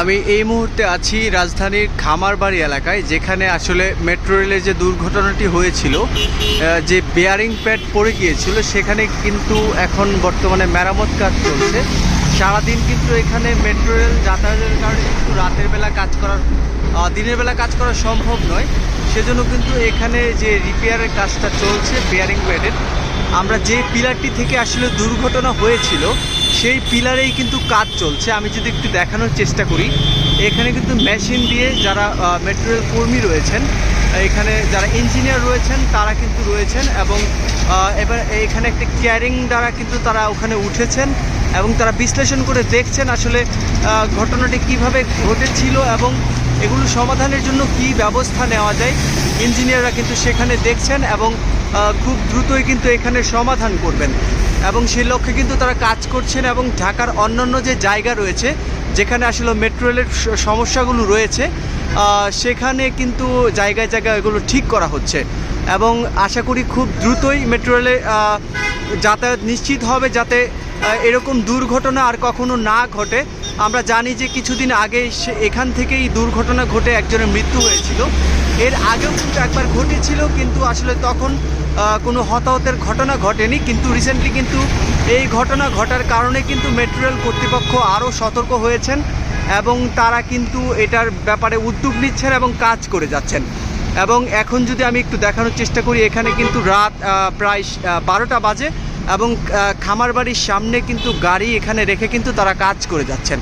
আমি এই মুহূর্তে আছি রাজধানীর খামারবাড়ি এলাকায়, যেখানে আসলে মেট্রো রেলের যে দুর্ঘটনাটি হয়েছিল যে বেয়ারিং প্যাড পড়ে গিয়েছিল, সেখানে কিন্তু এখন বর্তমানে মেরামত কাজ চলছে। সারাদিন কিন্তু এখানে মেট্রো রেল যাতায়াতের কারণে কিন্তু রাতের বেলা কাজ করার দিনের বেলা কাজ করা সম্ভব নয়। সেজন্য কিন্তু এখানে যে রিপেয়ারের কাজটা চলছে বেয়ারিং প্যাডের আমরা যে পিলারটি থেকে আসলে দুর্ঘটনা হয়েছিল সেই পিলারেই কিন্তু কাজ চলছে। আমি যদি একটু দেখানোর চেষ্টা করি, এখানে কিন্তু মেশিন দিয়ে যারা মেট্রো রেল কর্মী রয়েছেন, এখানে যারা ইঞ্জিনিয়ার রয়েছেন, তারা কিন্তু রয়েছেন এবং এবার এখানে একটি ক্যারিং দ্বারা কিন্তু তারা ওখানে উঠেছেন এবং তারা বিশ্লেষণ করে দেখছেন আসলে ঘটনাটি কীভাবে ঘটেছিল এবং এগুলো সমাধানের জন্য কি ব্যবস্থা নেওয়া যায়। ইঞ্জিনিয়াররা কিন্তু সেখানে দেখছেন এবং খুব দ্রুতই কিন্তু এখানে সমাধান করবেন। এবং সেই লক্ষ্যে কিন্তু তারা কাজ করছেন এবং ঢাকার অন্যান্য যে জায়গা রয়েছে, যেখানে আসলে মেট্রো রেলের সমস্যাগুলো রয়েছে সেখানে কিন্তু জায়গায় জায়গায় এগুলো ঠিক করা হচ্ছে। এবং আশা করি খুব দ্রুতই মেট্রো রেলে যাতায়াত নিশ্চিত হবে যাতে এরকম দুর্ঘটনা আর কখনো না ঘটে। আমরা জানি যে কিছুদিন আগে এখান থেকেই দুর্ঘটনা ঘটে একজনের মৃত্যু হয়েছিল। এর আগেও কিন্তু একবার ঘটেছিল, কিন্তু আসলে তখন কোনো হতাহতের ঘটনা ঘটেনি, কিন্তু রিসেন্টলি কিন্তু এই ঘটনা ঘটার কারণে কিন্তু মেট্রো রেল কর্তৃপক্ষ আরও সতর্ক হয়েছেন এবং তারা কিন্তু এটার ব্যাপারে উদ্যোগ নিচ্ছেন এবং কাজ করে যাচ্ছেন। এবং এখন যদি আমি একটু দেখানোর চেষ্টা করি, এখানে কিন্তু রাত প্রায় বারোটা বাজে। এবং খামার বাড়ির সামনে কিন্তু গাড়ি এখানে রেখে কিন্তু তারা কাজ করে যাচ্ছেন।